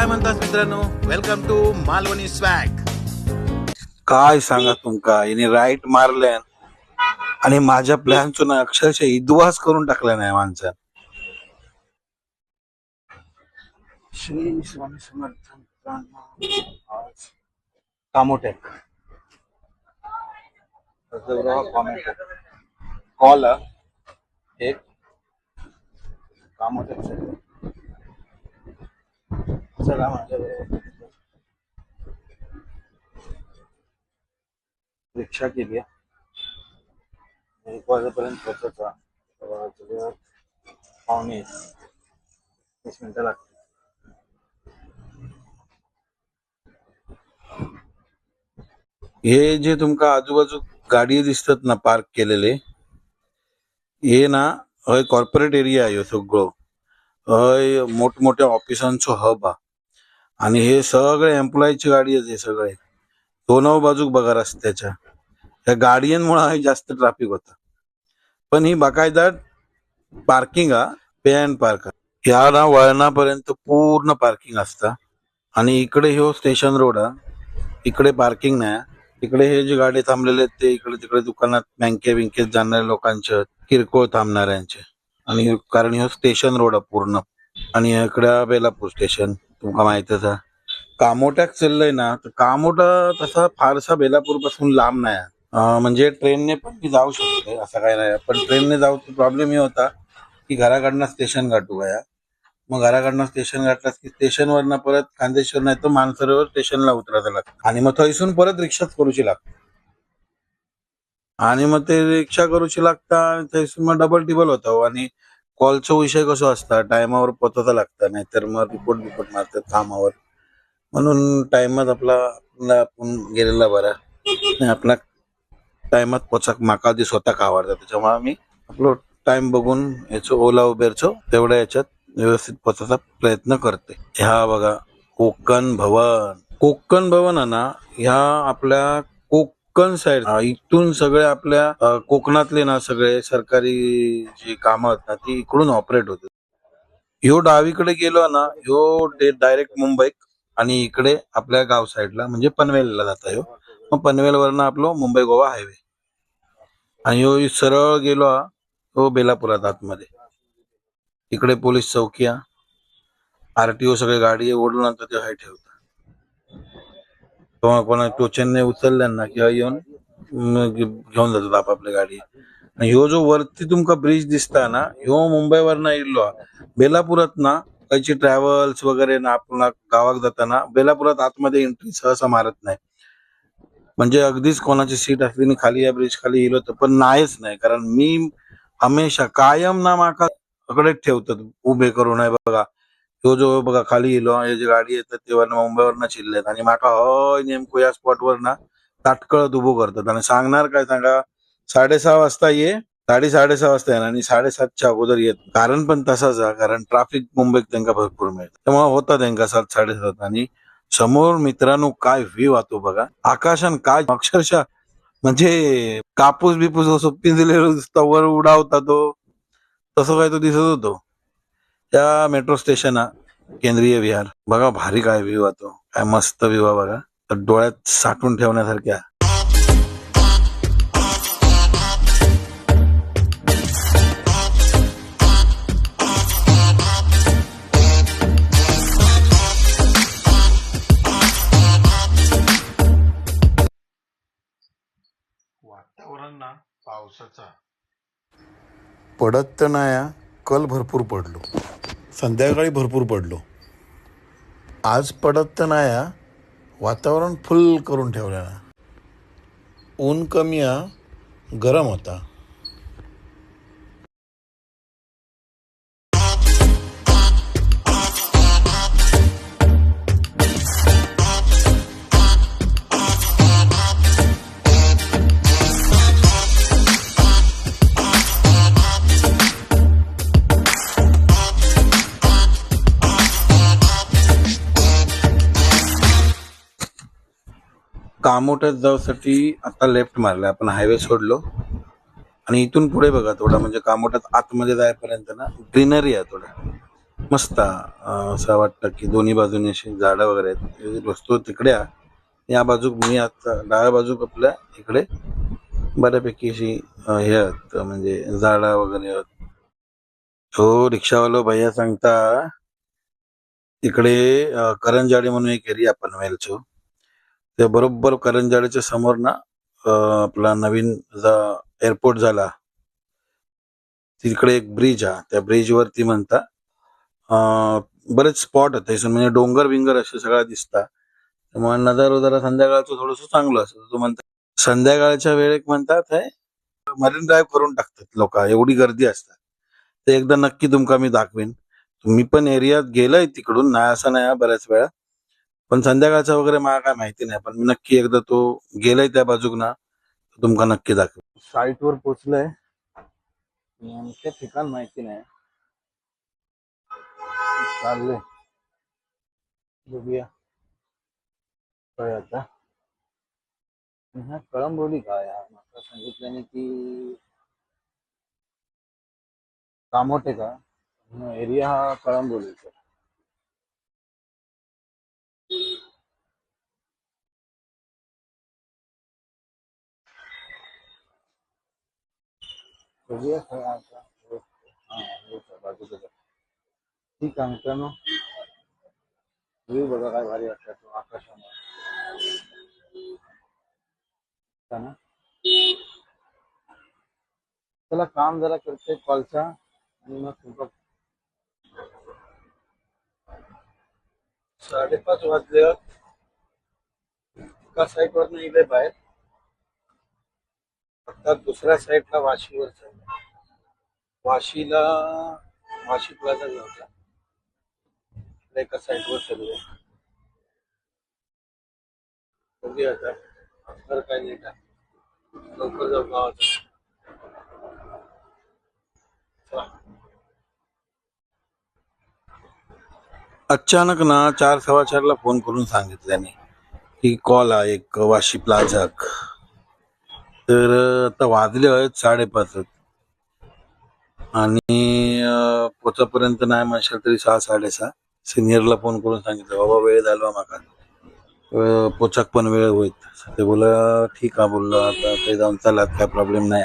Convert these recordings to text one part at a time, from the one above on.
काय म्हणतात मित्रांनो? वेलकम टू मालवणी स्वॅग काय सांगा तुमका? हिने राईट मारल्यान आणि माझ्या प्लॅनचो ना अक्षरशः इद्वास करून टाकला नाही माणसानं श्री स्वामी समर्थ. आज कामोटेक. कॉल एक. कामोटेक. चला रिक्षा केली एक वाजेपर्यंत पोहोचायचा. पावणे वीस मिनिटं लागतील. हे जे तुमका आजूबाजू गाडी दिसतात ना पार्क केलेले हे ना हय कॉर्पोरेट एरिया आहे ह्यो सगळो. हय मोठमोठ्या ऑफिसांचो हब हा आणि हे सगळे एम्प्लॉईची गाडी आहे सगळे. दोनव बाजूक बघा रस्त्याच्या. या गाडयांमुळे जास्त ट्रॅफिक होता. पण ही बाकायदा पार्किंग हा पे अँड पार्क ह्या ना वळणापर्यंत पूर्ण पार्किंग असता. आणि इकडे हो स्टेशन रोड हा इकडे पार्किंग नाही. इकडे हे जे गाडी थांबलेले आहेत ते इकडे तिकडे दुकानात बँके बिंकेत जाणाऱ्या लोकांचे किरकोळ थांबणाऱ्यांचे. आणि कारण हो स्टेशन रोड आहे पूर्ण. आणि इकडे बेलापूर स्टेशन तुमका माहितच कामोट्याक चाललंय ना तर कामोटा तसा फारसा बेलापूरपासून लांब नाही म्हणजे ट्रेनने पण मी जाऊ शकते असं काही नाही पण ट्रेनने जाऊ प्रॉब्लेम हे होता की घराकडनं स्टेशन गाठू गया. मग घराकडनं स्टेशन गाठलास की स्टेशनवरनं परत खांदेश्वर नाही तर मानसरोवर स्टेशनला उतरायचं लागतं. आणि मग थंयसून परत रिक्षाच करूची लागते. आणि मग ते रिक्षा करूची लागता हो. आणि थंयसून मग डबल टिबल होतं आणि कॉलचा विषय कसो असता? टायमावर पोहोचता लागता नाहीतर मग रिपोर्ट बिपोर्ट मारतात कामावर. म्हणून टायमात आपला आपण गेलेला बरा. आपला टायमात पोचाक माका आधी स्वतः आवडता त्याच्यामुळे आम्ही आपलं टाइम बघून याचं ओला उबेरचं तेवढ्या याच्यात व्यवस्थित पोचायचा प्रयत्न करते ह्या बघा कोकण भवन. कोकण भवन आहे ना ह्या आपल्या कोकण साईड इथून सगळे आपल्या अं, कोकणातले ना सगळे सरकारी जी कामं आहेत ना ती इकडून ऑपरेट होते ह्यो डावीकडे गेलो ना ह्यो डायरेक्ट मुंबईत आणि इकडे आपल्या गाव साईडला म्हणजे पनवेलला जाता ह्यो. मग पनवेलवरनं आपलं मुंबई गोवा हायवे. आणि ह्यो सरळ गेलो हा, तो बेलापुरात आतमध्ये. इकडे पोलीस चौकिया आरटीओ सगळे गाडी ओढून ते हाय ठेवतात. किंवा कोणा टोचनने उचलल्यांना किंवा येऊन घेऊन जातात आपापली गाडी. आणि ह्यो जो वरती तुमका ब्रिज दिसता ना ह्यो मुंबईवरनं इल्लो बेलापुरात ना कायची ट्रॅव्हल्स वगैरे ना आपण गावात जाताना बेलापुरात आतमध्ये एंट्री सहसा मारत नाही. म्हणजे अगदीच कोणाची सीट असली आणि खाली या ब्रिज खाली येलो तर पण नाहीच नाही. कारण मी हमेशा कायम ना माका ठेवतात उभे करून. आहे बघा तो जो बघा खाली येलो हे जे गाडी येतात तेव्हा मुंबईवरनं चिल्लेत आणि माका हय नेमको या स्पॉटवर ना ताटकळत उभं करतात. आणि सांगणार काय सांगा? साडेसहा वाजता ये साडे साडेसहा वाजता येणार आणि साडेसातच्या अगोदर येत. कारण पण तसाच आहे कारण ट्राफिक मुंबईत त्यांना भरपूर मिळतं. त्यामुळे होता त्यांना सात साडेसात. आणि समोर मित्रांनो काय व्ह्यू वाहतो बघा. आकाशान काय अक्षरशः म्हणजे कापूस बिपूस असो पिंजलेलं वर उडावता तो. तसं काय तो दिसत होतो. त्या मेट्रो स्टेशन हा केंद्रीय विहार. बघा भारी काय व्ह्यू वाहतो काय मस्त व्ह्यू आहे बघा. तर डोळ्यात साठवून ठेवण्यासारख्या वातावरण ना पावसाचा पडत तर नाही. कल भरपूर पडलो. संध्याकाळी भरपूर पडलो. आज पडत तर नाही हा. वातावरण फुल करून ठेवलं ना. ऊन कमी हा. गरम होता. कामोट्यात जाऊसाठी आता लेफ्ट मारला आपण हायवे सोडलो. आणि इथून पुढे बघा थोडा म्हणजे कामोट्यात आतमध्ये जायपर्यंत ना ग्रीनरी आहे थोडा. मस्त असं वाटतं की दोन्ही बाजूने अशी झाडं वगैरे आहेत. बसतो तिकडे या. बाजूक मी आता डाव्या बाजूक आपल्या इकडे. बऱ्यापैकी अशी हे आहेत म्हणजे झाडं वगैरे आहेत. हो रिक्षावालो भैया सांगता तिकडे करंजाडी म्हणून एक एरिया पनवेलचो त्या बरोबर करंजाड्याच्या समोर ना आपला नवीन एअरपोर्ट झाला. तिकडे एक ब्रिज हा त्या ब्रिज वरती म्हणता बरेच स्पॉट आहेत म्हणजे डोंगर बिंगर असे सगळं दिसता त्यामुळे नजारो जरा संध्याकाळचं थोडस चांगलं असतं. तो म्हणता संध्याकाळच्या वेळेत म्हणतात हे मरीन ड्राईव्ह करून टाकतात लोक. एवढी गर्दी असतात. ते एकदा नक्की तुमका मी दाखवेन. मी पण एरियात गेलोय तिकडून नाही असं नाही हा बऱ्याच वेळा. पण संध्याकाळचा वगैरे मला काय माहिती नाही. पण मी नक्की एकदा तो गेलाय त्या बाजूक ना तुमका नक्की दाखव साईट वर पोचलंय नेमके ठिकाण माहिती नाही. चाललंय. बघूया. काय आता. ह्या कळंबोली काय यार माका सांगितल्याने की कामोटे का? एरिया हा कळंबोलीचा बघूया काय आता हा हेच आहे, बाजूचं आहे. ठीक आहे मित्रांनो व्ह्यू बघा काय भारी वाटतं तो आकाशामध्ये चला काम जरा करते कॉलचा आणि मग तुमचा साडेपाच वाजले का साईडवर नाही बाहेर. आता दुसऱ्या साईडला वाशीवर चाललं वाशीला वाशी प्लाझा नव्हता एका साईडवर चाललो कधी आता. तर काय नाही का लवकर जाऊ गावात. अचानक ना चार सव्वा चारला फोन करून सांगितल्याने की कॉल आहे एक वाशी प्लाझाक. तर आता वाजले आहेत साडेपाच. आणि पोचापर्यंत नाही म्हणशाल तरी सहा साडेसहा. सिनियरला फोन करून सांगितलं बाबा वेळ झाला माका. पोचाक पण वेळ होईल. ते बोला ठीक आहे बोललो. आता ते जाऊन चालत काय प्रॉब्लेम नाही.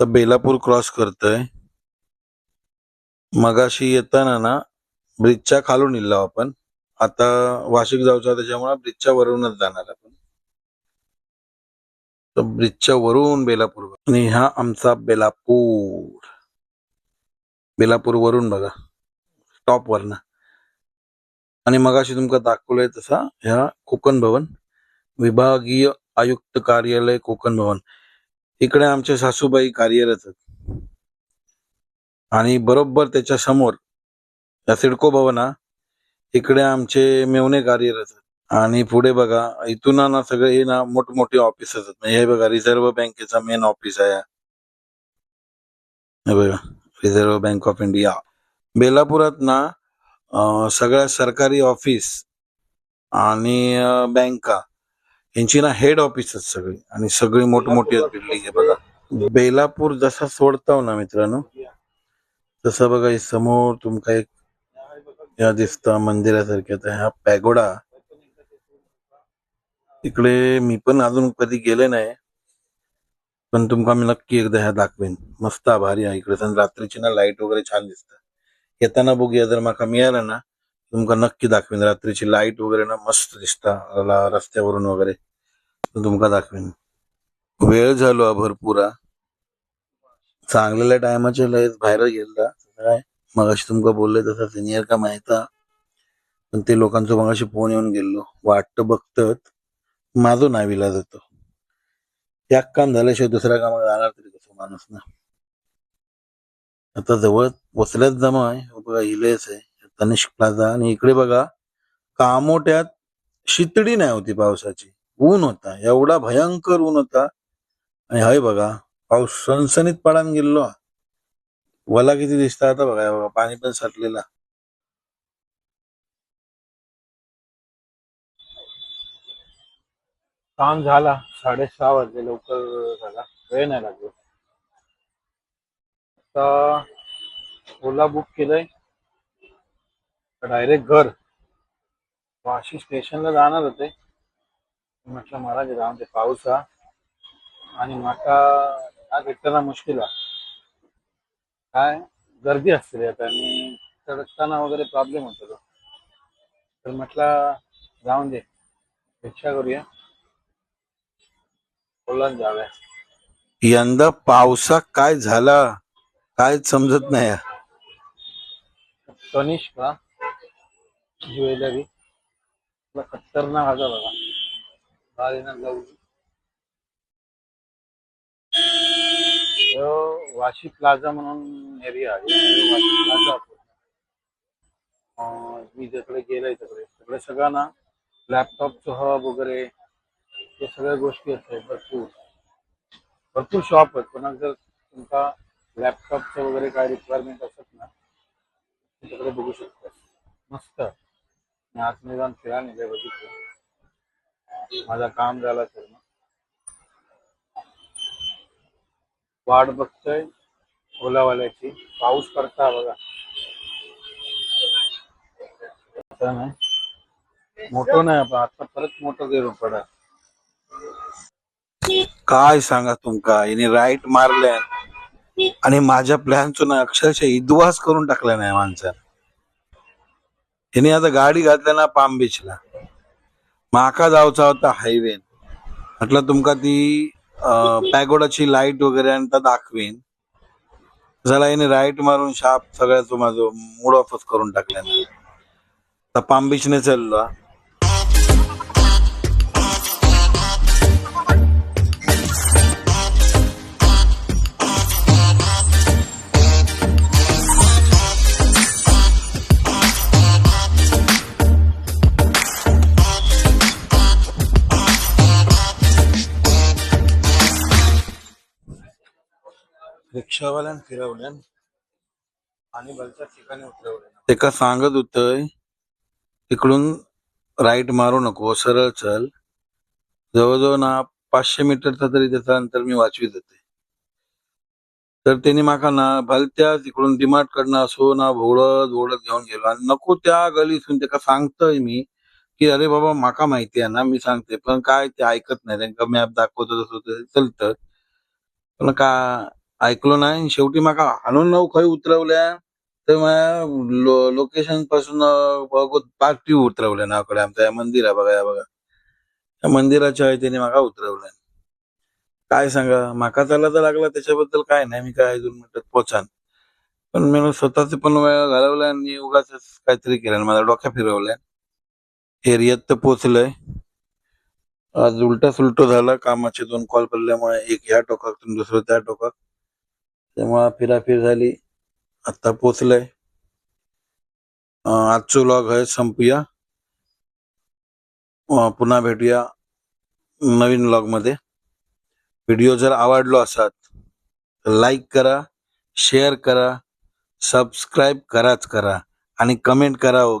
तर बेलापूर क्रॉस करतोय. मगाशी येताना ना ब्रिजच्या खालून इल्लो आपण. आता वाशिक जाऊचा त्याच्यामुळे ब्रिजच्या वरूनच जाणार आपण. तर ब्रिजच्या वरून बेलापूर आणि हा आमचा बेलापूर. बेलापूर वरून बघा. टॉप वरनं. आणि मगाशी तुमका दाखवलंय तसा ह्या कोकण भवन. विभागीय आयुक्त कार्यालय कोकण भवन. इकडे आमचे सासूबाई कार्यरत आहेत. आणि बरोबर त्याच्यासमोर या सिडको भवना इकडे आमचे मेवणे कार्यरत आणि पुढे बघा इथून ना सगळे हे ना मोठमोठे ऑफिस आहेत. म्हणजे हे बघा रिझर्व्ह बँकेचा मेन ऑफिस आहे. हे बघा रिझर्व्ह बँक ऑफ इंडिया बेलापुरात ना सगळ्या सरकारी ऑफिस आणि बँका यांची ना हेड ऑफिस आहेत सगळी. आणि सगळी मोठमोठी बिल्डिंग आहे बघा. बेलापूर जसा सोडताव ना मित्रांनो तसं बघा हे समोर तुमका एक या दिसता मंदिरासारख्या तर ह्या पॅगोडा. इकडे मी पण अजून कधी गेले नाही पण तुमका मी नक्की एकदा ह्या दाखवेन. मस्त आहे, भारी आहे इकडे. रात्रीची ना लाइट वगैरे छान दिसतात येताना बघूया जर माका मिळालं ना तुमका नक्की दाखवीन. रात्रीची लाइट वगैरे ना मस्त दिसता. रस्त्यावरून वगैरे. तुमका दाखवीन. वेळ झालो हा भरपूर चांगलेल्या टायमाच्या लयच बाहेर गेला काय? मगाशी तुमका बोलले तसा सिनियर का माहिता पण ते लोकांचं मगाशी फोन येऊन गेलो वाटत बघतत. माझं नावीला जातो एक काम झाल्याशिवाय दुसऱ्या कामाला जाणार तरी कसं माणूस ना? आता जवळ पोचल्याच जमा आहे. बघा इलेच आहे. तनिष्क प्लाझा. आणि इकडे बघा कामोट्यात शितडी नाही होती पावसाची. ऊन होता. एवढा भयंकर ऊन होता. आणि हाय बघा पाऊस सणसणीत पडान गेलो वला किती दिसता आता बघा बघा पाणी पण साठलेला. काम झाला. साडेसहा वाजले लवकर झाला. वेळ नाही लागलो. आता ओला बुक केलंय. डायरेक्ट घर. वाशी स्टेशनला जाणार होते. म्हटलं मला जे जाऊन ते पाऊस हा. आणि माका आज भेटताना मुश्किल आहे. काय? गर्दी असते रे आता आणि चढताना वगैरे प्रॉब्लेम होतो तो. तर म्हटलं जाऊन दे रिक्षा करूया. ओलाच जाऊया. यंदा पावसा काय झाला? काय समजत नाही. तनिष्का ज्वेलरी तुला खतरनाक आता बघा. बारीना जाऊ वाशी प्लाझा म्हणून एरिया आहे. वाशी प्लाझा मी जिकडे गेलोय तिकडे. तिकडे सगळ्यांना लॅपटॉप लॅपटॉपचं हब वगैरे हे सगळ्या गोष्टी असतात. भरपूर. भरपूर शॉप आहेत. पण जर तुमचा लॅपटॉपचं वगैरे काय रिक्वायरमेंट असत ना तिकडे बघू शकता. मस्त. मी आतमध्ये जाऊन फिरा निघाय बघितलं. माझा काम झाला तर मग. वाट बघतोय ओलावाल्याची. पाऊस पडता बघा. नाही. मोठं नाही आपण आता परत मोठं गेलो पडा. काय सांगा तुमका? हिने राईट मारल्या. आणि माझ्या प्लॅनचं ना अक्षरशः इद्वास करून टाकला नाही माणसानं. हिने आता गाडी घातल्या ना पाम बीचला. माका जावचा होता हायवे. म्हटलं तुमका ती पॅगोडाची लाइट वगैरे आणि दाखवेन दाखवीन. झाला याने राईट मारून शाप सगळ्याच माझं मूड ऑफच करून टाकल्या तर पाम बीचने चाललो. रिक्षावाल्यान फिरवल्यान आणि बलच्या ठिकाणी उतरवल्यान ते सांगत होतय तिकडून राईट मारू नको सरळ चल. जवळजवळ ना पाचशे मीटरचा तरी त्याचा अंतर मी वाचवीत होते. तर त्यांनी माका ना भलत्या तिकडून डिमार्ट कडनं असो ना भोवडत भोवडत घेऊन गेलो. आणि नको त्या गलीतून त्याका सांगतोय मी की अरे बाबा माका माहिती आहे ना मी सांगते पण काय ते ऐकत नाही. त्यांना मॅप दाखवतो तसं चलतं पण का ऐकलो नाही. शेवटी माका हाणून नऊ खंय उतरवल्या तर माझ्या लोकेशनपासून पार्टी उतरवल्या नाकडे आमच्या मंदिर आहे बघा या बघा. त्या मंदिराच्या आहे त्याने माका उतरवल्या काय सांगा? माका त्याला तर लागला त्याच्याबद्दल काय नाही. मी काय अजून म्हणतात पोचान. पण मी स्वतःच पण वेळ घालवला आणि उगाच काहीतरी केलं आणि माझा डोक्या फिरवल्या एरियात तर पोचलंय. आज उलटा सुलटो झाला. कामाचे दोन कॉल पडल्यामुळे एक ह्या टोकातून दुसरं त्या टोकात. तेव्हा फिराफिर झाली. आता पोचलंय. आजचं लॉग आहे संपूया. पुन्हा भेटूया नवीन लॉगमध्ये. व्हिडिओ जर आवडलो असाल तर लाईक करा शेअर करा सबस्क्राईब कराच करा आणि कमेंट करा हो.